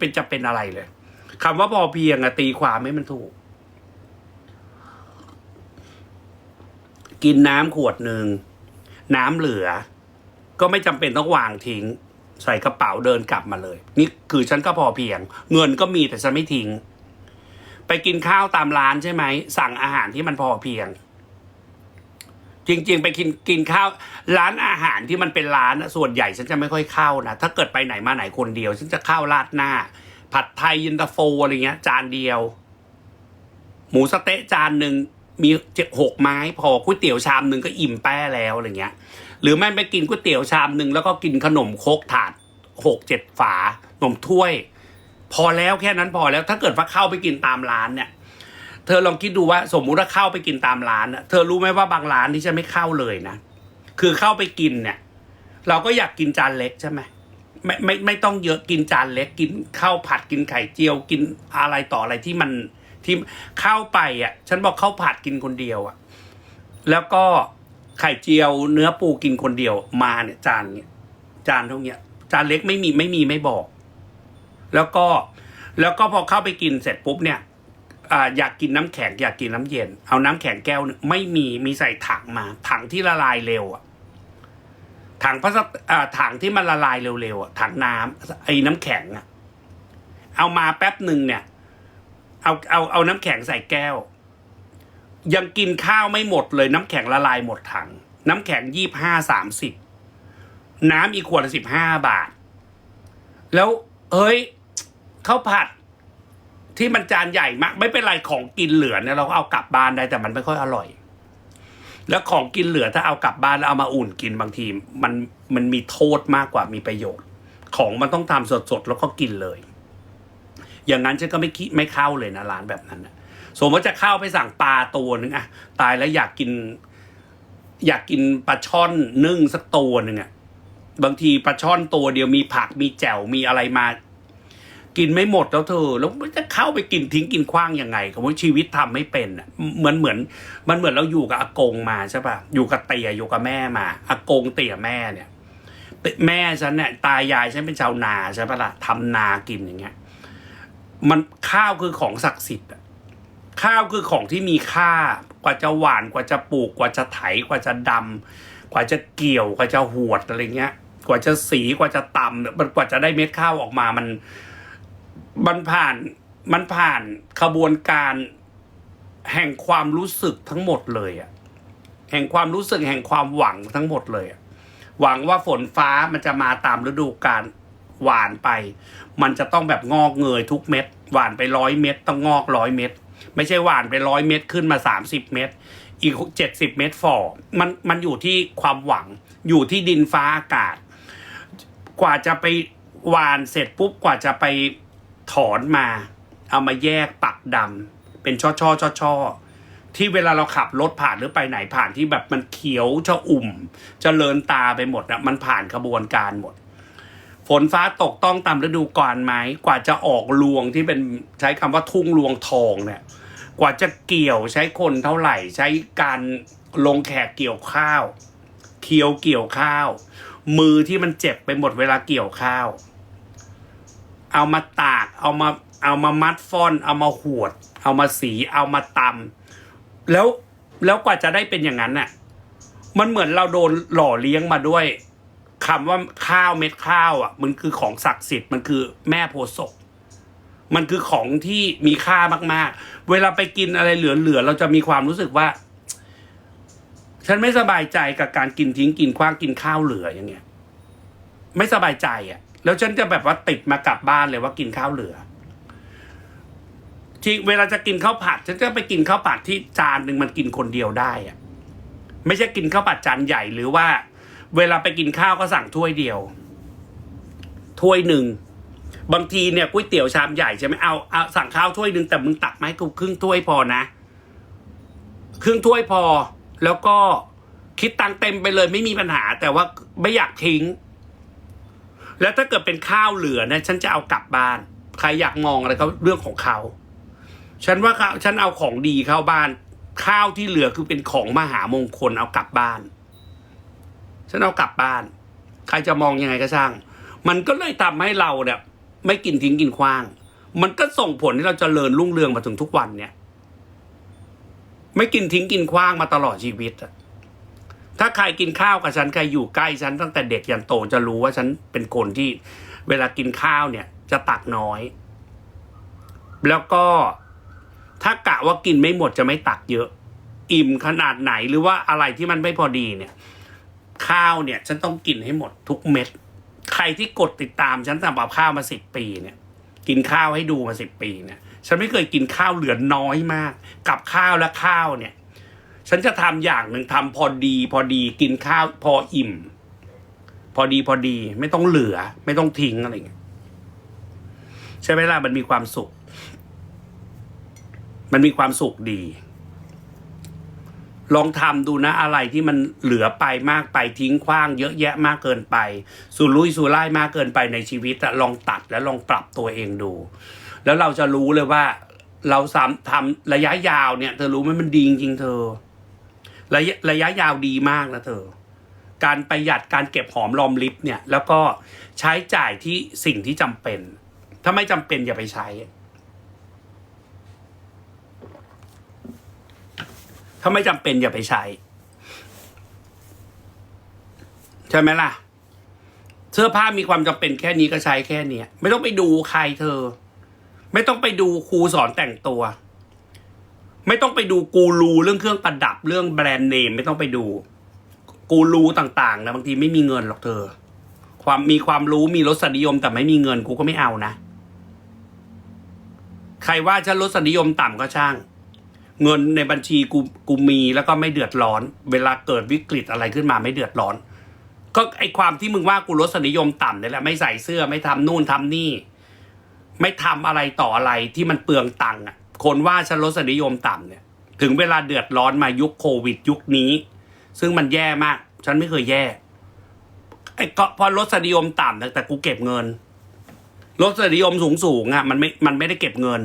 เป็นจะเป็นอะไรเลยคำว่าพอเพียงอะตีความให้มันถูก กินน้ำขวดหนึ่งน้ำเหลือ ก็ไม่จำเป็นต้องวางทิ้ง ใส่กระเป๋าเดินกลับมาเลย นี่คือฉันก็พอเพียง เงินก็มีแต่ฉันไม่ทิ้ง ไปกินข้าวตามร้านใช่ไหม สั่งอาหารที่มันพอเพียง จริง ๆ ไปกินกินข้าวร้านอาหารที่มันเป็นร้านอะส่วนใหญ่ฉันจะไม่ค่อยเข้านะถ้าเกิดไปไหนมาไหนคนเดียว ฉันจะเข้าราดหน้า ผัดไทยยินตาโฟอะไรเงี้ย จานเดียว หมูสะเต๊ะจานหนึ่งมีเจ็ดหกไม้พอก๋วยเตี๋ยวชามหนึ่งก็อิ่มแป้แล้วอะไรเงี้ย หรือไม่ไปกินก๋วยเตี๋ยวชามหนึ่งแล้วก็กินขนมโคกถาดหกเจ็ดฝาขนมถ้วย พอแล้วแค่นั้นพอแล้วถ้าเกิดว่าเข้าไปกินตามร้านเนี่ย เธอลองคิดดูว่าสมมุติว่าเข้าไปกินตามร้านเธอรู้ไหมว่าบางร้านที่ฉันไม่เข้าเลยนะคือเข้าไปกินเนี่ย เราก็อยากกินจานเล็กใช่ไหมไม่ไม่ไม่ต้องเยอะกินจานเล็กกินข้าวผัดกินไข่เจียวกินอะไรต่ออะไรที่มันที่เข้าไปอะ ฉันบอกข้าวผัดกินคนเดียวอะ แล้วก็ไข่เจียวเนื้อปูกินคนเดียวมาเนี่ยจานเนี่ยจานเท่าเนี้ยจานเล็กไม่มีไม่มีไม่บอก แล้วก็แล้วก็พอเข้าไปกินเสร็จปุ๊บเนี่ย อยากกินน้ำแข็งอยากกินน้ำเย็น เอาน้ำแข็งแก้วหนึ่งไม่มีมีใส่ถังมา ถังที่ละลายเร็วอะถังพลาสติกอ่าถังที่มันละลายเร็วๆอะถังน้ำไอ้น้ำแข็งอะเอามาแป๊บหนึ่งเนี่ย เอาเอาเอาน้ำแข็งใส่แก้ว ยังกินข้าวไม่หมดเลยน้ำแข็งละลายหมดถัง น้ำแข็งยี่ห้าสามสิบน้ำอีกขวดละสิบห้าบาท แล้วเฮ้ยข้าวผัด ที่มันจานใหญ่มาก ไม่เป็นไรของกินเหลือเนี่ยเราก็เอากลับบ้านได้แต่มันไม่ค่อยอร่อย แล้วของกินเหลือถ้าเอากลับบ้านแล้วเอามาอุ่นกินบางที มันมันมีโทษมากกว่ามีประโยชน์ ของมันต้องทำสดๆแล้วก็กินเลย อย่างนั้นฉันก็ไม่คิดไม่เข้าเลยนะร้านแบบนั้นนะสมมติจะเข้าไปสั่งปลาตัวหนึ่งอะตายแล้วอยากกิน อยากกินปลาช่อนนึ่งสักตัวหนึ่งอะบางทีปลาช่อนตัวเดียวมีผักมีแจ่วมีอะไรมา กินไม่หมดแล้วเธอ แล้วจะเข้าไปกินทิ้งกินขว้างยังไงคำว่าชีวิตทำไม่เป็นเหมือนเหมือน มันเหมือนเราอยู่กับอากงมาใช่ปะอยู่กับเตี่ยอยู่กับแม่มาอากงเตี่ยแม่เนี่ยแม่ฉันเนี่ยตายายฉันเป็นชาวนาใช่ปะล่ะทำนากินอย่างเงี้ย มันข้าวคือของศักดิ์สิทธิ์อะข้าวคือของที่มีค่ากว่าจะหวานกว่าจะปลูกกว่าจะไถกว่าจะดำกว่าจะเกี่ยวกว่าจะหวดอะไรเงี้ย กว่าจะสีกว่าจะตำเนี่ยมันกว่าจะได้เม็ดข้าวออกมามัน มันผ่านมันผ่านขบวนการแห่งความรู้สึกทั้งหมดเลยอะแห่งความรู้สึกแห่งความหวังทั้งหมดเลยอะหวังว่าฝนฟ้ามันจะมาตามฤดูกาลหวานไป มันจะต้องแบบงอกเงยทุกเม็ดหวานไปร้อยเม็ดต้องงอกร้อยเม็ดไม่ใช่หวานไปร้อยเม็ดขึ้นมาสามสิบเม็ดอีกเจ็ดสิบเม็ดฝ่อมันมันอยู่ที่ความหวังอยู่ที่ดินฟ้าอากาศ กว่าจะไปหวานเสร็จปุ๊บกว่าจะไป ถอนมา เอามาแยกปักดำเป็นช่อช่อช่อช่อที่เวลาเราขับรถผ่านหรือไปไหนผ่านที่แบบมันเขียวจะอุ่มเจะเลินตาไปหมดอะมันผ่านขบวนการหมด ฝนฟ้าตกต้องตามฤดูกาลไหมกว่าจะออกรวงที่เป็นใช้คำว่าทุ่งรวงทองเนี่ย กว่าจะเกี่ยวใช้คนเท่าไหร่ ใช้การลงแขกเกี่ยวข้าว เคียวเกี่ยวข้าว มือที่มันเจ็บไปหมดเวลาเกี่ยวข้าว เอามาตาก เอามาเอามามัดฟอน เอามาหวด เอามาสี เอามาตำแล้วแล้วกว่าจะได้เป็นอย่างนั้นน่ะ มันเหมือนเราโดนหล่อเลี้ยงมาด้วยคำว่าข้าวเม็ดข้าวอะ มันคือของศักดิ์สิทธิ์มันคือแม่โพศพมันคือของที่มีค่ามาก ๆ เวลาไปกินอะไรเหลือ ๆ เราจะมีความรู้สึกว่า ฉันไม่สบายใจกับการกินทิ้งกินขว้างกินข้าวเหลืออย่างเงี้ย ไม่สบายใจอะ แล้วฉันจะแบบว่าติดมากลับบ้านเลยว่ากินข้าวเหลือที่เวลาจะกินข้าวผัดฉันจะไปกินข้าวผัดที่จานหนึ่งมันกินคนเดียวได้อะไม่ใช่กินข้าวผัดจานใหญ่หรือว่า เวลาไปกินข้าวก็สั่งถ้วยเดียว ถ้วยหนึ่งบางทีเนี่ยก๋วยเตี๋ยวชามใหญ่ใช่ไหมเอาเอาสั่งข้าวถ้วยหนึ่งแต่มึงตักมาให้กูครึ่งถ้วยพอนะครึ่งถ้วยพอ แล้วก็คิดตังเต็มไปเลยไม่มีปัญหา แต่ว่าไม่อยากทิ้ง แล้วถ้าเกิดเป็นข้าวเหลือเนี่ยฉันจะเอากลับบ้าน ใครอยากมองอะไรก็เรื่องของเขา ฉันว่าข้าฉันเอาของดีเข้าบ้าน ข้าวที่เหลือคือเป็นของมหามงคลเอากลับบ้าน ฉันเอากลับบ้าน ใครจะมองยังไงก็ช่าง มันก็เลยทำให้เราเนี่ย ไม่กินทิ้งกินขว้าง มันก็ส่งผลให้เราจเจริญรุ่งเรืองมาถึงทุกวันเนี่ย ไม่กินทิ้งกินขว้างมาตลอดชีวิตอะ ถ้าใครกินข้าวกับฉันใครอยู่ใกล้ฉันตั้งแต่เด็กยันโตจะรู้ว่าฉันเป็นคนที่เวลากินข้าวเนี่ย จะตักน้อย แล้วก็ถ้ากะว่ากินไม่หมดจะไม่ตักเยอะ อิ่มขนาดไหนหรือว่าอะไรที่มันไม่พอดีเนี่ย ข้าวเนี่ย ฉันต้องกินให้หมดทุกเม็ด ใครที่กดติดตามฉันทำกับข้าวมาสิบปีเนี่ย กินข้าวให้ดูมาสิบปีเนี่ย ฉันไม่เคยกินข้าวเหลือน้อยมาก กับข้าวและข้าวเนี่ย ฉันจะทำอย่างหนึ่งทำพอดี พอดีกินข้าวพออิ่ม พอดีพอดี ไม่ต้องเหลือ ไม่ต้องทิ้งอะไรเงี้ยใช่ไหมล่ะมันมีความสุข มันมีความสุขดี ลองทำดูนะอะไรที่มันเหลือไปมากไปทิ้งขว้าง เยอะแยะมากเกินไป สุรุ่ยสุร่ายมากเกินไปในชีวิตอะลองตัดแล้วลองปรับตัวเองดู แล้วเราจะรู้เลยว่าเราทำระยะยาวเนี่ย เธอรู้ไหมมันดีจริงๆเธอ ระยะระยะยาวดีมากนะเธอ การประหยัดการเก็บหอมรอมริบเนี่ย แล้วก็ใช้จ่ายที่สิ่งที่จำเป็น ถ้าไม่จำเป็นอย่าไปใช้ ถ้าไม่จำเป็นอย่าไปใช้ ใช่ไหมล่ะ เสื้อผ้ามีความจำเป็นแค่นี้ก็ใช้แค่เนี้ยไม่ต้องไปดูใครเธอ ไม่ต้องไปดูครูสอนแต่งตัว ไม่ต้องไปดูกูรูเรื่องเครื่องประดับเรื่องแบรนด์เนมไม่ต้องไปดู กูรูต่างๆนะบางทีไม่มีเงินหรอกเธอ ความมีความรู้มีรสนิยมแต่ไม่มีเงินกูก็ไม่เอานะ ใครว่าฉันรสนิยมต่ำก็ช่าง เงินในบัญชีกูกูมีแล้วก็ไม่เดือดร้อน เวลาเกิดวิกฤตอะไรขึ้นมาไม่เดือดร้อน ก็ไอความที่มึงว่ากูรสนิยมต่ำนี่แหละไม่ใส่เสื้อไม่ทำนู่นทำนี่ ไม่ทำอะไรต่ออะไรที่มันเปลืองตังค์อะ คนว่าฉันรสนิยมต่ำเนี่ย ถึงเวลาเดือดร้อนมายุคโควิดยุคนี้ ซึ่งมันแย่มาก ฉันไม่เคยแย่ไอ้ก็พอรสนิยมต่ำแต่กูเก็บเงินรสนิยมสูงสูงอะมันไม่มันไม่ได้เก็บเงิน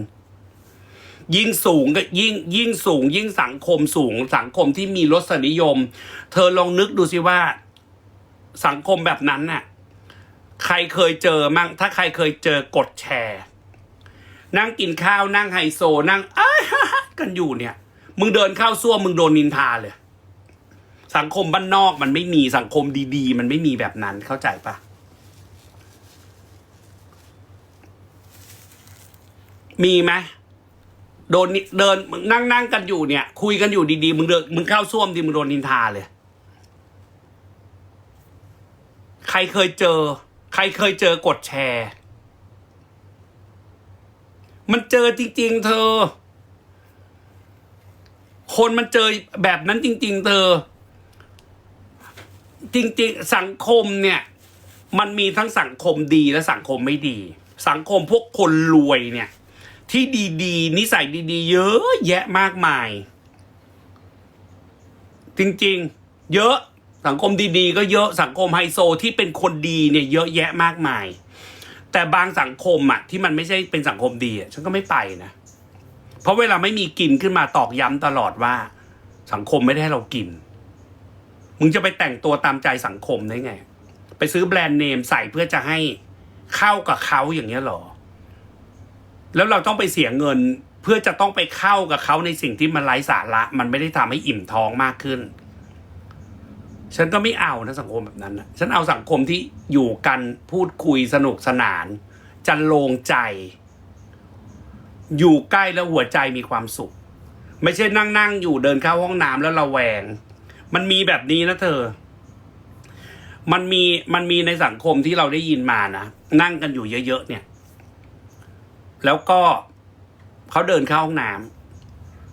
ยิ่งสูงก็ยิ่งยิ่งสูง ยิ่งสังคมสูง สังคมที่มีรสนิยม เธอลองนึกดูสิว่า สังคมแบบนั้นน่ะ ใครเคยเจอมั่งถ้าใครเคยเจอกดแชร์ นั่งกินข้าวนั่งไฮโซนั่งอ้ากันอยู่เนี่ย มึงเดินเข้าซ่วมมึงโดนนินทาเลย สังคมบ้านนอกมันไม่มีสังคมดีๆ มันไม่มีแบบนั้นเข้าใจปะมีไหมโดนเดินมึงนั่งนั่งกันอยู่เนี่ย คุยกันอยู่ดีๆมึงเดินมึงเข้าซ่วมดีมึงโดนนินทาเลย ใครเคยเจอ ใครเคยเจอกดแชร์ มันเจอจริง ๆ เธอ คนมันเจอแบบนั้นจริง ๆ เธอ จริง ๆ สังคมเนี่ย มันมีทั้งสังคมดีและสังคมไม่ดี สังคมพวกคนรวยเนี่ย ที่ดีๆ นิสัยดีๆ เยอะแยะมากมาย จริง ๆ เยอะสังคมดีๆ ก็เยอะสังคมไฮโซที่เป็นคนดีเนี่ยเยอะแยะมากมาย แต่บางสังคมอะที่มันไม่ใช่เป็นสังคมดีอะฉันก็ไม่ไปนะเพราะเวลาไม่มีกินขึ้นมาตอกย้ำตลอดว่า สังคมไม่ได้ให้เรากิน มึงจะไปแต่งตัวตามใจสังคมได้ไง ไปซื้อแบรนด์เนมใส่เพื่อจะให้เข้ากับเขาอย่างเงี้ยหรอ แล้วเราต้องไปเสียเงินเพื่อจะต้องไปเข้ากับเขาในสิ่งที่มันไร้สาระ มันไม่ได้ทำให้อิ่มท้องมากขึ้น ฉันก็ไม่เอานะสังคมแบบนั้นนะฉันเอาสังคมที่อยู่กันพูดคุยสนุกสนานจะโลงใจ อยู่ใกล้แล้วหัวใจมีความสุข ไม่ใช่นั่งนั่งอยู่เดินเข้าห้องน้ำแล้วระแวง มันมีแบบนี้นะเธอ มันมีมันมีในสังคมที่เราได้ยินมานะนั่งกันอยู่เยอะๆเนี่ย แล้วก็เขาเดินเข้าห้องน้ำ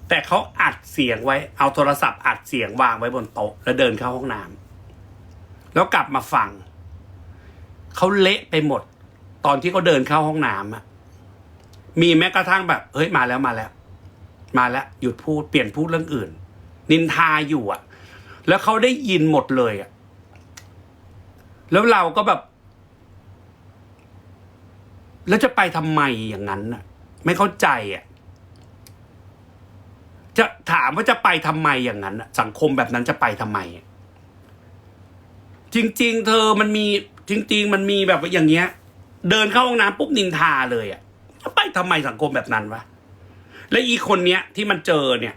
แต่เขาอัดเสียงไว้ เอาโทรศัพท์อัดเสียงวางไว้บนโต๊ะ แล้วเดินเข้าห้องน้ำแล้วกลับมาฟังเขาเละไปหมด ตอนที่เขาเดินเข้าห้องน้ำอะมีแม้กระทั่งแบบ เฮ้ยมาแล้วมาแล้ว มาแล้ว หยุดพูดเปลี่ยนพูดเรื่องอื่น นินทาอยู่อะแล้วเขาได้ยินหมดเลยอะแล้วเราก็แบบ แล้วจะไปทำไมอย่างนั้นน่ะไม่เข้าใจอะ จะถามว่าจะไปทำไมอย่างนั้นสังคมแบบนั้นจะไปทำไม จริง ๆ เธอมันมี จริง ๆ มันมีแบบอย่างเงี้ย เดินเข้าห้องน้ำปุ๊บนินทาเลยอะไปทำไมสังคมแบบนั้นวะและอีคนเนี้ยที่มันเจอเนี่ย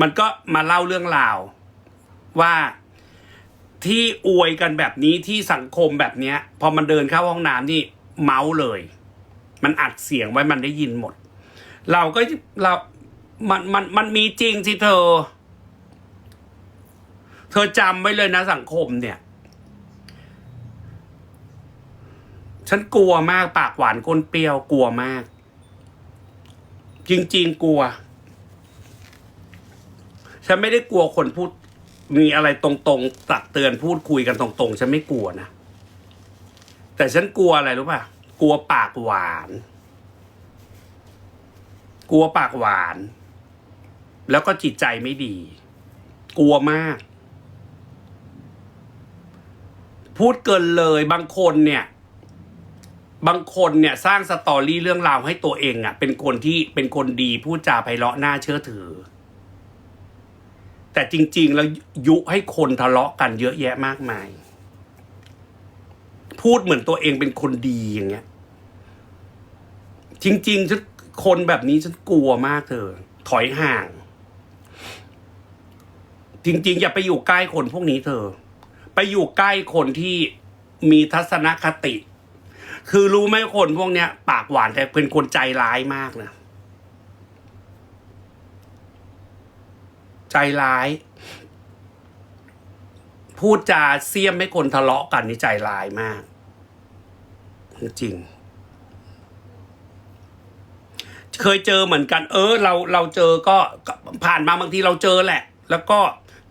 มันก็มาเล่าเรื่องราว ว่าที่อวยกันแบบนี้ที่สังคมแบบเนี้ย พอมันเดินเข้าห้องน้ำนี่เมาส์เลย มันอัดเสียงไว้มันได้ยินหมด เราก็เรา มันมันมันมีจริงสิเธอ เธอจำไว้เลยนะสังคมเนี่ย ฉันกลัวมากปากหวานก้นเปรี้ยวกลัวมาก จริงๆกลัว ฉันไม่ได้กลัวคนพูดมีอะไรตรงๆตักเตือนพูดคุยกันตรงๆ ฉันไม่กลัวนะ แต่ฉันกลัวอะไรรู้ป่ะ กลัวปากหวาน กลัวปากหวาน แล้วก็จิตใจไม่ดี กลัวมาก พูดเกินเลยบางคนเนี่ย บางคนเนี่ยสร้างสตอรี่เรื่องราวให้ตัวเองอะ่ะ เป็นคนที่เป็นคนดีพูดจาไพเราะน่าเชื่อถือ แต่จริง ๆ แล้วยุให้คนทะเลาะกันเยอะแยะมากมาย พูดเหมือนตัวเองเป็นคนดีอย่างเงี้ย จริงๆฉันคนแบบนี้ฉันกลัวมากเธอถอยห่าง จริง ๆ อย่าไปอยู่ใกล้คนพวกนี้เธอ ไปอยู่ใกล้คนที่มีทัศนคติ คือรู้ไหมคนพวกเนี้ย ปากหวานแต่เป็นคนใจร้ายมากนะใจร้าย พูดจาเสียมให้คนทะเลาะกันนี่ใจร้ายมาก จริง เคยเจอเหมือนกัน เออ เราเราเจอก็ก็ผ่านมาบางทีเราเจอแหละ แล้วก็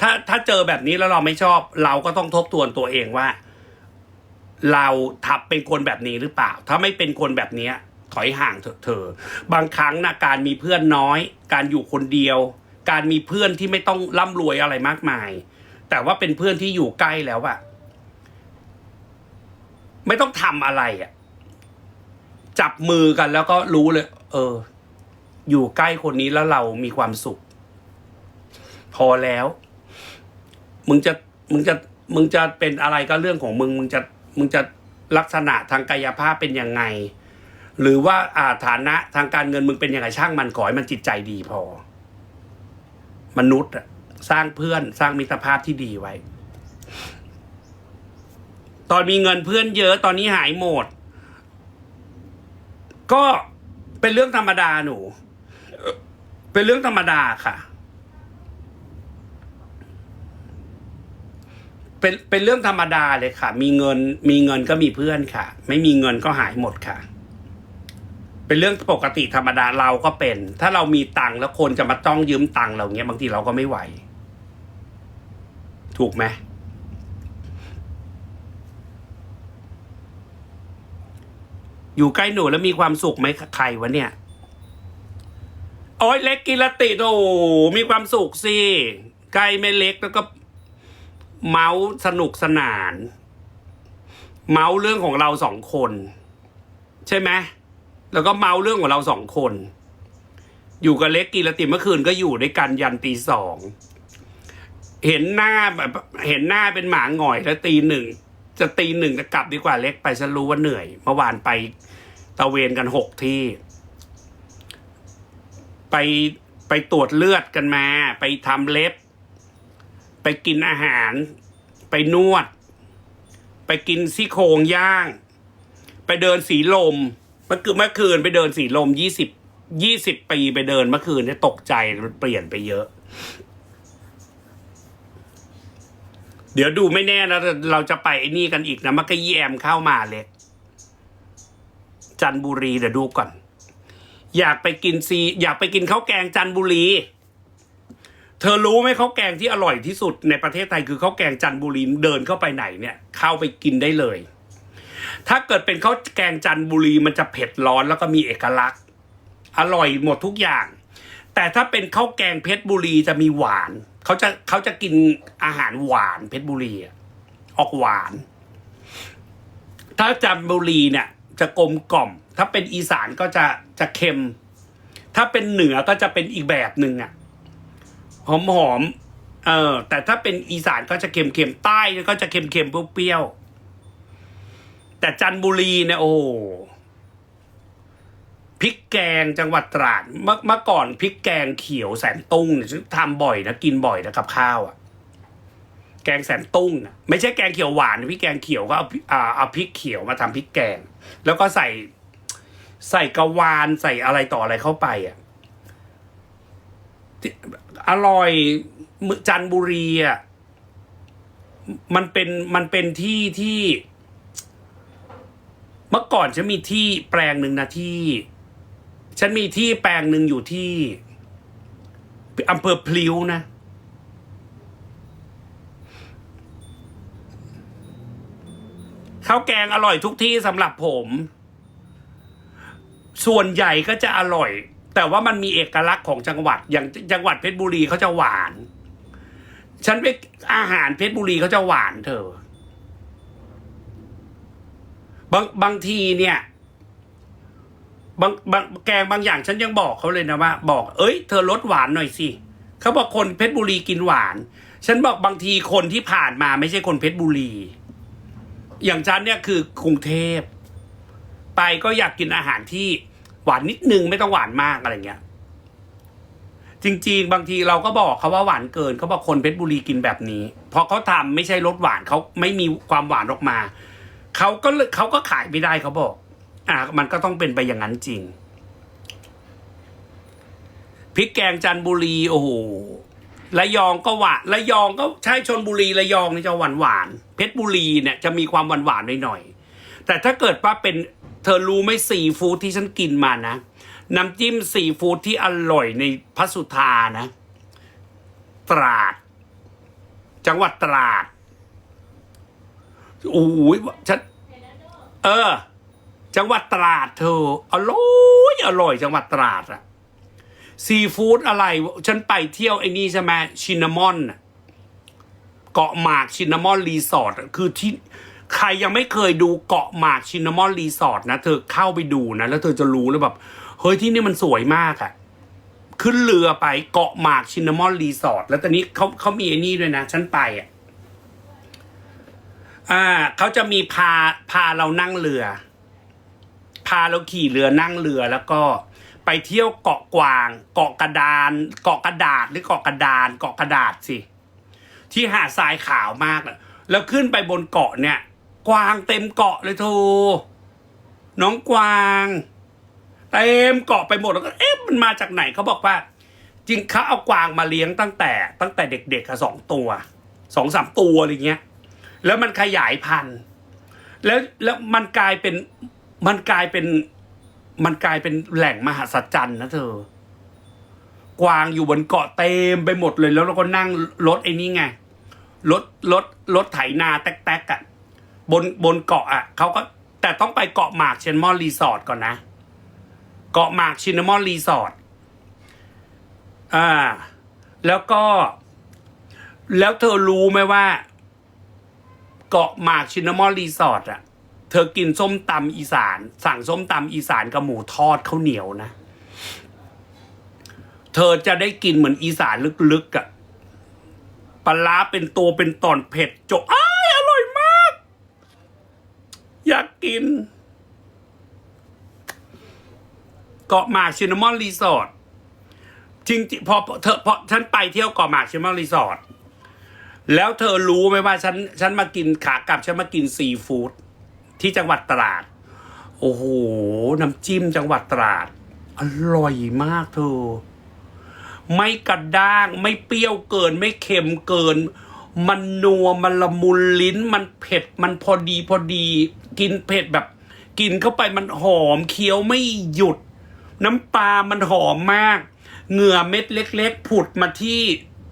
ถ้าถ้าเจอแบบนี้แล้วเราไม่ชอบ เราก็ต้องทบทวนตัวเองว่า เราทับเป็นคนแบบนี้หรือเปล่า ถ้าไม่เป็นคนแบบนี้ถอยห่างเถอะเธอบางครั้งนะการมีเพื่อนน้อย การอยู่คนเดียว การมีเพื่อนที่ไม่ต้องร่ำรวยอะไรมากมาย แต่ว่าเป็นเพื่อนที่อยู่ใกล้แล้วอะไม่ต้องทำอะไรอะจับมือกันแล้วก็รู้เลย เออ อยู่ใกล้คนนี้แล้วเรามีความสุข พอแล้ว มึงจะมึงจะมึงจะเป็นอะไรก็เรื่องของมึง มึงจะมึงจะลักษณะทางกายภาพเป็นยังไง หรือว่าอาฐานะทางการเงินมึงเป็นยังไงช่างมันขอให้มันจิตใจดีพอ มนุษย์อะสร้างเพื่อนสร้างมิตรภาพที่ดีไว้ ตอนมีเงินเพื่อนเยอะตอนนี้หายหมด ก็เป็นเรื่องธรรมดาหนู เป็นเรื่องธรรมดาค่ะ เป็นเป็นเรื่องธรรมดาเลยค่ะ มีเงินมีเงินก็มีเพื่อนค่ะ ไม่มีเงินก็หายหมดค่ะ เป็นเรื่องปกติธรรมดาเราก็เป็น ถ้าเรามีตังค์แล้วคนจะมาจ้องยืมตังค์เราเงี้ยบางทีเราก็ไม่ไหว ถูกไหมอยู่ใกล้หนูแล้วมีความสุขไหมใครวะเนี่ย โอ้ยเล็กกินละติโอ้มีความสุขสิใกล้ไม่เล็กแล้วก็ เมาส์สนุกสนาน เมาส์เรื่องของเราสองคน ใช่ไหมแล้วก็เมาส์เรื่องของเราสองคน อยู่กับเล็กกีรติเมื่อคืนก็อยู่ด้วยกันยันตีสองเห็นหน้าแบบเห็นหน้าเป็นหมาหงอยแล้วตีหนึ่งจะตีหนึ่งจะกลับดีกว่าเล็กไปฉันรู้ว่าเหนื่อย เมื่อวานไปตะเวนกันหกที่ ไปไปตรวจเลือดกันมา ไปทำเล็บ ไปกินอาหาร ไปนวด ไปกินซี่โครงย่าง ไปเดินสีลมเมื่อคืนเมื่อคืนไปเดินสีลมยี่สิบยี่สิบปีไปเดินเมื่อคืนเนี่ยตกใจมันเปลี่ยนไปเยอะ เดี๋ยวดูไม่แน่นะเราจะไปไอ้นี่กันอีกนะมักกะยี่แอมเข้ามาเลย จันบุรีเดี๋ยวดูก่อน อยากไปกินซี อยากไปกินข้าวแกงจันบุรี เธอรู้ไหมข้าวแกงที่อร่อยที่สุดในประเทศไทยคือข้าวแกงจันทบุรีเดินเข้าไปไหนเนี่ยเข้าไปกินได้เลย ถ้าเกิดเป็นข้าวแกงจันทบุรีมันจะเผ็ดร้อนแล้วก็มีเอกลักษณ์ อร่อยหมดทุกอย่าง แต่ถ้าเป็นข้าวแกงเพชรบุรีจะมีหวานเขาจะเขาจะกินอาหารหวานเพชรบุรีออกหวาน ถ้าจันทบุรีเนี่ย จะกลมกล่อม ถ้าเป็นอีสานก็จะจะเค็ม ถ้าเป็นเหนือก็จะเป็นอีกแบบหนึ่งอะ หอมหอมเออ แต่ถ้าเป็นอีสานก็จะเค็มเค็มใต้ก็จะเค็มเค็มเปรี้ยวๆแต่จันบุรีเนี่ยโอ้โหพริกแกงจังหวัดตราดเมื่อเมื่อก่อนพริกแกงเขียวแสนตุ้งเนี่ยฉันทำบ่อยนะกินบ่อยนะกับข้าวอะแกงแสนตุ้งนะไม่ใช่แกงเขียวหวานนะพี่แกงเขียวก็เอาพริกอ่าเอาพริกเขียวมาทำพริกแกง แล้วก็ใส่ใส่กระวานใส่อะไรต่ออะไรเข้าไปอะ อร่อยมจันบุรีอะมันเป็นมันเป็นที่ที่ เมื่อก่อนฉันมีที่แปลงหนึ่งนะที่ ฉันมีที่แปลงหนึ่งอยู่ที่อำเภอพลิ้วนะข้าวแกงอร่อยทุกที่สำหรับผม ส่วนใหญ่ก็จะอร่อย แต่ว่ามันมีเอกลักษณ์ของจังหวัด อย่างจังหวัดเพชรบุรีเขาจะหวาน ฉันไปอาหารเพชรบุรีเขาจะหวานเธอบางบางทีเนี่ยบางบางแกงบางอย่างฉันยังบอกเขาเลยนะว่า บอก เอ้ยเธอลดหวานหน่อยสิเขาบอกคนเพชรบุรีกินหวาน ฉันบอกบางทีคนที่ผ่านมาไม่ใช่คนเพชรบุรี อย่างฉันเนี่ยคือกรุงเทพ ไปก็อยากกินอาหารที่ หวานนิดนึงไม่ต้องหวานมากอะไรเงี้ย จริง ๆ บางทีเราก็บอกเขาว่าหวานเกินเขาบอกคนเพชรบุรีกินแบบนี้เพราะเขาทำไม่ใช่รสหวานเขาไม่มีความหวานออกมาเขาก็เขาก็ขายไม่ได้เขาบอก อ่า มันก็ต้องเป็นไปอย่างนั้นจริงพริกแกงจันบุรีโอ้โหระยองก็หวานระยองก็ใช่ชนบุรีระยองนี่จะหวานหวานเพชรบุรีเนี่ยจะมีความหวานหวานหน่อยๆแต่ถ้าเกิดว่าเป็น เธอรู้ไหมซีฟู้ดที่ฉันกินมานะน้ำจิ้มซีฟู้ดที่อร่อยในพัสุธานะ ตราด จังหวัดตราดโอ้ยฉันเออ จังหวัดตราดเธออร่อยอร่อย จังหวัดตราดอะซีฟู้ดอะไร ฉันไปเที่ยวไอ้นี่ใช่ไหมชินนามอนเกาะหมากชินนามอนรีสอร์ทคือที่ ใครยังไม่เคยดูเกาะหมากชินนามอนรีสอร์ทนะ เธอเข้าไปดูนะ แล้วเธอจะรู้เลยแบบ เฮ้ยที่นี่มันสวยมากอะขึ้นเรือไปเกาะหมากชินนามอนรีสอร์ทแล้วตอนนี้เขาเขามีไอ้นี่ด้วยนะ ฉันไปอะอ่าเขาจะมีพาพาเรานั่งเรือ พาเราขี่เรือนั่งเรือแล้วก็ไปเที่ยวเกาะกวาง เกาะกระดาน เกาะกระดาษหรือเกาะกระดาน เกาะกระดาษสิที่หาดทรายขาวมากอะแล้วขึ้นไปบนเกาะเนี่ย กวางเต็มเกาะเลยทูน้องกวางเต็มเกาะไปหมดแล้วก็เอ๊ะมันมาจากไหนเขาบอกว่า จริงเขาเอากวางมาเลี้ยงตั้งแต่ ตั้งแต่เด็กๆอะสองตัวสองสามตัวอะไรเงี้ย แล้วมันขยายพันธุ์ แล้วแล้วมันกลายเป็นมันกลายเป็นมันกลายเป็นแหล่งมหัศจรรย์นะเธอ กวางอยู่บนเกาะเต็มไปหมดเลย แล้วเราก็นั่งรถไอ้นี่ไงรถรถรถไถนาแต๊กๆอะ บนบนเกาะอะเขาก็แต่ต้องไปเกาะหมากเชนมอลรีสอร์ทก่อนนะ เกาะหมากชินมอนรีสอร์ทอ่า แล้วก็ แล้วเธอรู้ไหมว่า เกาะหมากชินมอนรีสอร์ทอะ เธอกินส้มตำอีสาน สั่งส้มตำอีสานกับหมูทอดข้าวเหนียวนะ เธอจะได้กินเหมือนอีสานลึกๆอะปลาเป็นตัวเป็นตอนเผ็ดโจอ้า อยากกิน เกาะหมากชินามอนรีสอร์ทจริงๆพอเธอพอฉันไปเที่ยวเกาะหมากชินนามอนรีสอร์ทแล้วเธอรู้ไหมว่าฉันฉันมากินขากลับฉันมากินซีฟู้ดที่จังหวัดตราด โอ้โห น้ำจิ้มจังหวัดตราด อร่อยมากเธอ ไม่กระด้าง ไม่เปรี้ยวเกิน ไม่เค็มเกิน มันนัวมันละมุนลิ้น มันเผ็ดมันพอดีพอดี กินเผ็ดแบบ กินเข้าไปมันหอมเคี้ยวไม่หยุด น้ำปลามันหอมมาก เหงื่อเม็ดเล็ก ๆ ผุดมาที่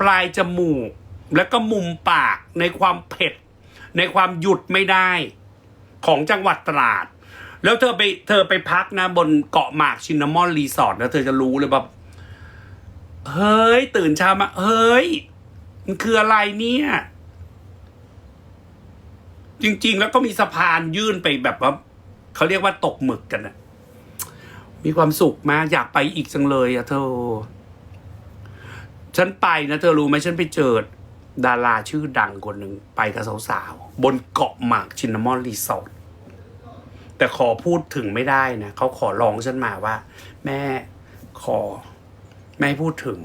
ปลายจมูก แล้วก็มุมปากในความเผ็ด ในความหยุดไม่ได้ ของจังหวัดตราด แล้วเธอไปเธอไปพักนะบนเกาะหมากชินนามอนรีสอร์ทแล้วเธอจะรู้เลยแบบเฮ้ย ตื่นเช้ามา เฮ้ย มันคืออะไรเนี่ย จริง ๆ แล้วก็มีสะพานยื่นไปแบบว่าเขาเรียกว่าตกหมึกกันนะมีความสุขมากอยากไปอีกจังเลยอะเธอ ฉันไปนะเธอรู้ไหมฉันไปเจอดาราชื่อดังคนหนึ่งไปกับสาวๆ บนเกาะหมากชินนามอนรีสอร์ทแต่ขอพูดถึงไม่ได้นะเขาขอร้องฉันมาว่า แม่ขอ ไม่พูดถึง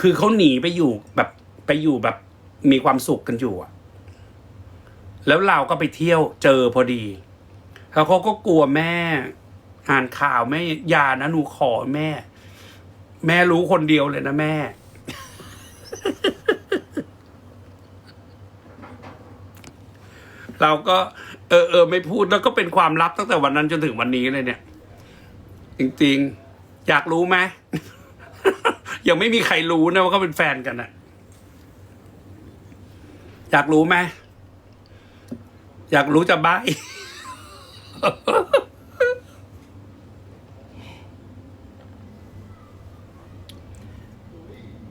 คือเขาหนีไปอยู่แบบ ไปอยู่แบบมีความสุขกันอยู่อะแล้วเราก็ไปเที่ยวเจอพอดี แล้วเขาก็กลัวแม่ อ่านข่าวแม่ยานะหนูขอแม่ แม่รู้คนเดียวเลยนะแม่ เราก็ เออเออไม่พูดแล้วก็เป็นความลับตั้งแต่วันนั้นจนถึงวันนี้เลยเนี่ย จริง ๆ อยากรู้ไหม ยังไม่มีใครรู้นะว่าเขาเป็นแฟนกันนะ อยากรู้ไหมอยากรู้จะใบ้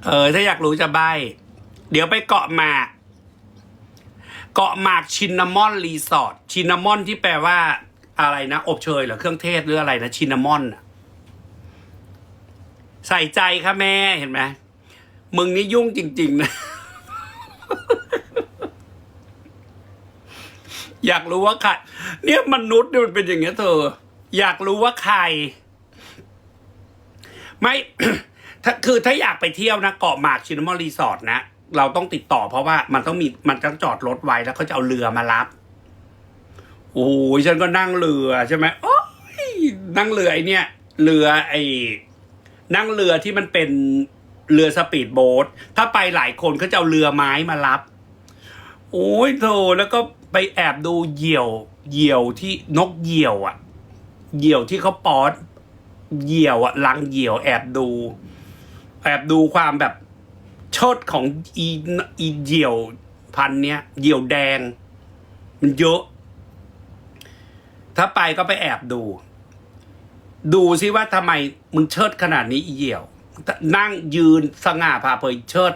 เออ ถ้าอยากรู้จะใบ เดี๋ยวไปเกาะหมาก เกาะหมากชินนามอนรีสอร์ทชินนามอนที่แปลว่า อะไรนะ อบเชยหรือเครื่องเทศหรืออะไรนะชินนามอนใส่ใจค่ะแม่เห็นไหมมึงนี่ยุ่งจริง ๆ นะ อยากรู้ว่าใครเนี่ยมนุษย์เนี่ยมันเป็นอย่างเงี้ยเธอ อยากรู้ว่าใคร ไม่ถ้าคือถ้าอยากไปเที่ยวนะเกาะหมากชินมอนรีสอร์ทนะเราต้องติดต่อเพราะว่ามันต้องมีมันต้องจอดรถไว้แล้วเขาจะเอาเรือมารับ โอ้ยฉันก็นั่งเรือใช่ไหมโอ้ยนั่งเรือไอเนี่ย เรือไอนั่งเรือที่มันเป็นเรือสปีดโบ๊ทถ้าไปหลายคนเขาจะเอาเรือไม้มารับ โอ้ยโธแล้วก็ ไปแอบดูเหยี่ยวเหยี่ยวที่นกเหยี่ยวอะเหยี่ยวที่เขาปอดเหยี่ยวอะลังเหยี่ยว แอบดู แอบดูความแบบเชิดของอีอีเหยี่ยวพันเนี้ยเหยี่ยวแดง มันเยอะ ถ้าไปก็ไปแอบดู ดูซิว่าทำไมมึงเชิดขนาดนี้อีเหยี่ยว นั่งยืนสง่าผ่าเผยเชิด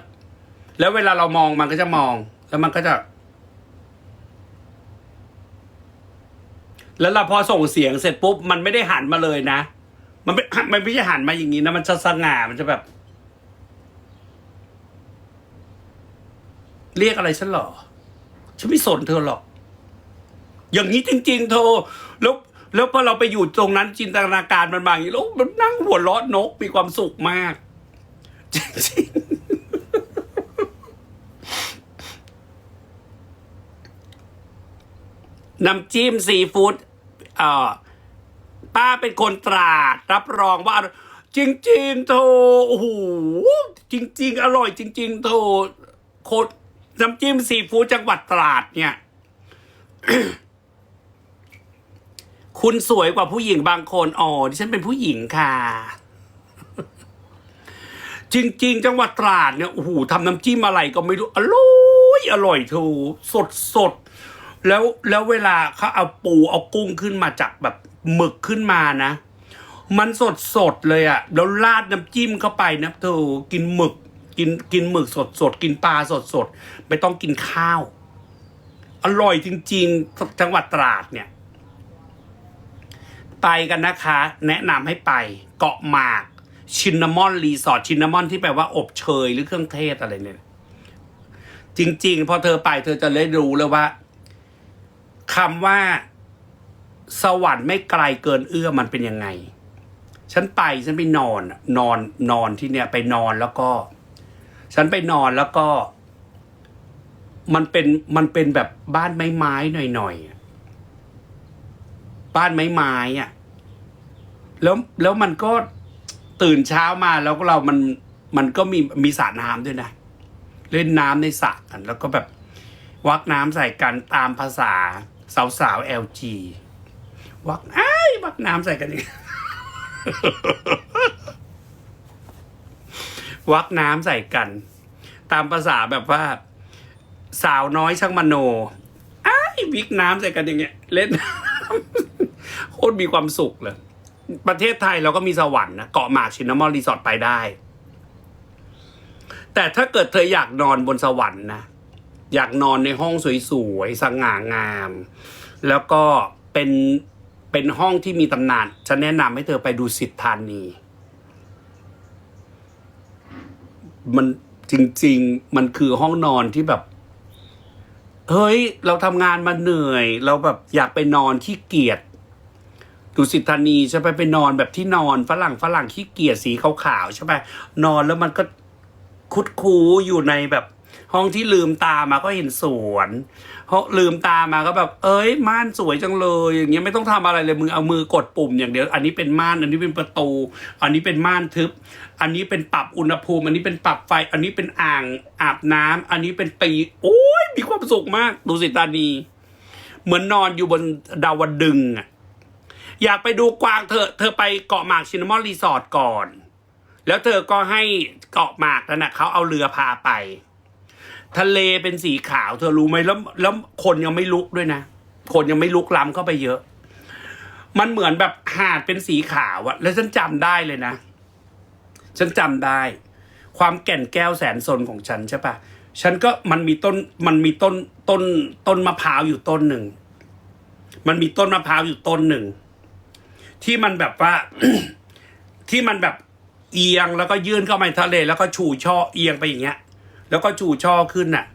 แล้วเวลาเรามองมันก็จะมอง แล้วมันก็จะ แล้วเราพอส่งเสียงเสร็จปุ๊บมันไม่ได้หันมาเลยนะ มันไม่มันไม่ใช่หันมาอย่างนี้นะ มันจะสง่ามันจะแบบ เรียกอะไรฉันหรอ ฉันไม่สนเธอหรอก อย่างนี้จริง ๆ เธอ แล้วแล้วพอเราไปอยู่ตรงนั้นจินตนาการมันมาอย่างนี้แล้วมันนั่งหัวเราะนกมีความสุขมากจริงๆน้ำจิ้มซีฟู้ด อ่อป้าเป็นคนตราดรับรองว่า จริงๆโทโอ้โหจริง ๆ อร่อย จริง ๆโทโคตรน้ำจิ้มซีฟู้ดจังหวัดตราดเนี่ย คุณสวยกว่าผู้หญิงบางคนอ๋อดิฉันเป็นผู้หญิงค่ะ จริง ๆ จังหวัดตราดเนี่ยโอ้โหทำน้ำจิ้มอะไรก็ไม่รู้อร่อยอร่อยเธอสดสด แล้วแล้วเวลาเขาเอาปูเอากุ้งขึ้นมาจากแบบหมึกขึ้นมานะ มันสดสดเลยอะแล้วราดน้ำจิ้มเข้าไปนะเธอกินหมึก กินกินหมึกสดสดกินปลาสดสดไม่ต้องกินข้าว อร่อยจริง ๆ จังหวัดตราดเนี่ย ไปกันนะคะ แนะนำให้ไปเกาะหมาก ชินนามอนรีสอร์ทชินนามอนที่แปลว่าอบเชยหรือเครื่องเทศอะไรเนี่ย จริง ๆ พอเธอไปเธอจะได้รู้เลยว่า คำว่า สวรรค์ไม่ไกลเกินเอื้อมมันเป็นยังไง ฉันไปฉันไปนอนนอนนอนที่เนี่ยไปนอนแล้วก็ ฉันไปนอนแล้วก็ มันเป็นมันเป็นแบบบ้านไม้ไม้หน่อยๆอะบ้านไม้ไม้อะแล้วแล้วมันก็ตื่นเช้ามาแล้วเรามันมันก็มีมีสระน้ำด้วยนะ เล่นน้ำในสระกัน แล้วก็แบบวักน้ำใส่กันตามภาษา สาวสาวๆ LG วักไอ้วักน้ำใส่กันอย่างนี้วักน้ำใส่กัน ตามภาษาแบบว่า สาวน้อยช่างมโนไอ้วิกน้ำใส่กันอย่างเงี้ย เล่นโคตรมีความสุขเลย ประเทศไทยเราก็มีสวรรค์นะเกาะหมากชินนามอนรีสอร์ทไปได้ แต่ถ้าเกิดเธออยากนอนบนสวรรค์นะ อยากนอนในห้องสวยๆสง่างาม แล้วก็เป็นเป็นห้องที่มีตำนานฉันแนะนำให้เธอไปดูสิทธานี มันจริง ๆ มันคือห้องนอนที่แบบ เฮ้ย เราทำงานมาเหนื่อย เราแบบอยากไปนอนที่เกียจดุสิตธานีใช่ไหมไปนอนแบบที่นอนฝรั่งฝรั่งขี้เกียจสีขาวๆใช่ไหมนอนแล้วมันก็คุดคูอยู่ในแบบ ห้องที่ลืมตามาก็เห็นสวนห้องลืมตามาก็แบบ เอ้ยม่านสวยจังเลย อย่างเงี้ยไม่ต้องทำอะไรเลยมึงเอามือกดปุ่มอย่างเดียว อันนี้เป็นม่าน อันนี้เป็นประตู อันนี้เป็นม่านทึบ อันนี้เป็นปรับอุณหภูมิ อันนี้เป็นปรับไฟ อันนี้เป็นอ่างอาบน้ำอันนี้เป็นตีโอ้ยมีความสุขมาก ดูสิตานี เหมือนนอนอยู่บนดาวดึงอะอยากไปดูกวางเธอเธอไปเกาะหมากชินมอนรีสอร์ทก่อน แล้วเธอก็ให้เกาะหมากนั่นนะเขาเอาเรือพาไป ทะเลเป็นสีขาว เธอรู้ไหมแล้วแล้วคนยังไม่ลุกด้วยนะ คนยังไม่ลุกล้ำเข้าไปเยอะ มันเหมือนแบบหาดเป็นสีขาวอะแล้วฉันจำได้เลยนะ ฉันจำได้ ความแก่นแก้วแสนสนของฉันใช่ปะฉันก็มันมีต้นมันมีต้นต้นต้นมะพร้าวอยู่ต้นหนึ่ง มันมีต้นมะพร้าวอยู่ต้นหนึ่ง ที่มันแบบว่าที่มันแบบเอียงแล้วก็ยื่นเข้าไปทะเล แล้วก็ชูช่อเอียงไปอย่างเงี้ย แล้วก็ชูช่อขึ้นน่ะ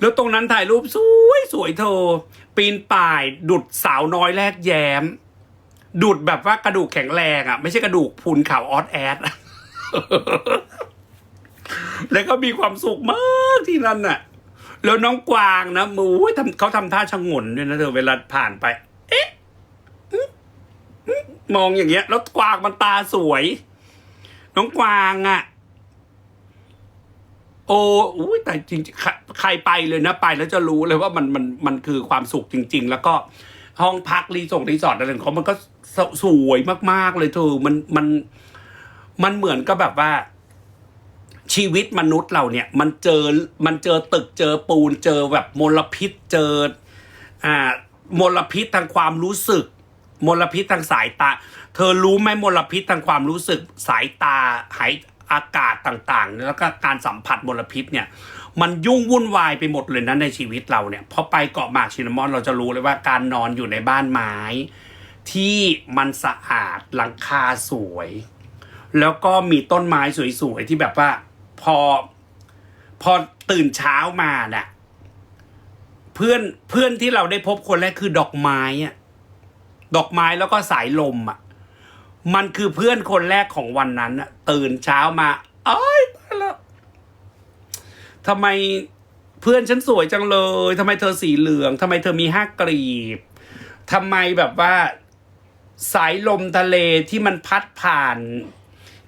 แล้วตรงนั้นถ่ายรูปสวยสวยเธอ ปีนป่าย ดุดสาวน้อยแรกแย้ม ดุดแบบว่ากระดูกแข็งแรงอะ ไม่ใช่กระดูกพุนข่าวออสแอดแล้วก็มีความสุขมากที่นั่นน่ะ แล้วน้องกวางนะมูทำเขาทำท่าชะงนด้วยนะเธอเวลาผ่านไป เอ๊ะมองอย่างเงี้ย แล้วกวางมันตาสวย น้องกวางอะ โอ้อุ้ยแต่จริงใครไปเลยนะไปแล้วจะรู้เลยว่ามันมันมันคือความสุขจริง ๆ แล้วก็ห้องพักรีสอร์ทรีสอร์ทอะไรของเขามันก็สสวยมากๆเลยเธอมันมันมันเหมือนกับแบบว่า ชีวิตมนุษย์เราเนี่ย มันเจอมันเจอตึกเจอปูนเจอแบบมลพิษเจอ อ่ามลพิษทางความรู้สึก มลพิษทางสายตา เธอรู้ไหมมลพิษทางความรู้สึกสายตาหาย อากาศต่างๆ แล้วก็การสัมผัสมลพิษเนี่ยมันยุ่งวุ่นวายไปหมดเลยนะในชีวิตเราเนี่ยพอไปเกาะหมากชินามอนเราจะรู้เลยว่าการนอนอยู่ในบ้านไม้ ที่มันสะอาดหลังคาสวย แล้วก็มีต้นไม้สวยๆที่แบบว่าพอพอตื่นเช้ามาน่ะเพื่อนเพื่อนที่เราได้พบคนแรกคือดอกไม้อะดอกไม้แล้วก็สายลมอะ มันคือเพื่อนคนแรกของวันนั้นอะตื่นเช้ามาเอ้ยตายแล้วทำไมเพื่อนฉันสวยจังเลยทำไมเธอสีเหลืองทำไมเธอมีห้ากรีบทำไมแบบว่าสายลมทะเลที่มันพัดผ่าน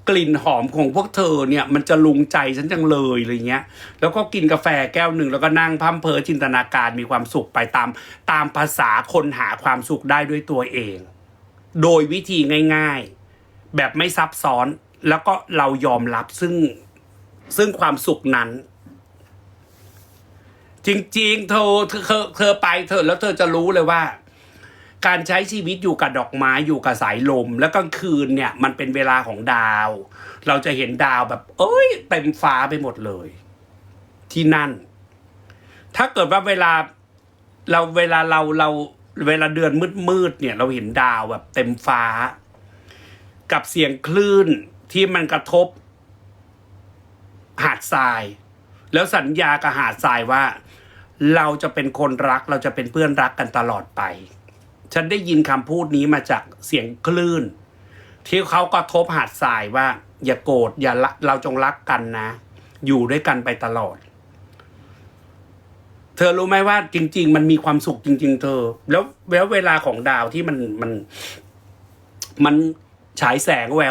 กลิ่นหอมของพวกเธอเนี่ย มันจะลุงใจฉันจังเลยอะไรเงี้ย แล้วก็กินกาแฟแก้วหนึ่งแล้วก็นั่งพัมเพอจินตนาการมีความสุขไปตามตามภาษาคนหาความสุขได้ด้วยตัวเอง โดยวิธีง่าย ๆ แบบไม่ซับซ้อนแล้วก็เรายอมรับซึ่งซึ่งความสุขนั้น จริงๆ เธอเธอเธอไปเธอแล้วเธอจะรู้เลยว่า การใช้ชีวิตอยู่กับดอกไม้อยู่กับสายลม แล้วกลางคืนเนี่ย มันเป็นเวลาของดาว เราจะเห็นดาวแบบ เอ้ยเต็มฟ้าไปหมดเลย ที่นั่น ถ้าเกิดว่าเวลาเราเวลาเราเรา เวลาเดือนมืดๆเนี่ย เราเห็นดาวแบบเต็มฟ้า กับเสียงคลื่นที่มันกระทบ หาดทราย แล้วสัญญากับหาดทรายว่า เราจะเป็นคนรักเราจะเป็นเพื่อนรักกันตลอดไป ฉันได้ยินคำพูดนี้มาจากเสียงคลื่น ที่เขากระทบหาดทรายว่า อย่าโกรธอย่าเราจงรักกันนะ อยู่ด้วยกันไปตลอด เธอรู้ไหมว่าจริง ๆ มันมีความสุขจริง ๆ เธอ แล้วแล้วเวลาของดาวที่มันมัน มันฉายแสงแวว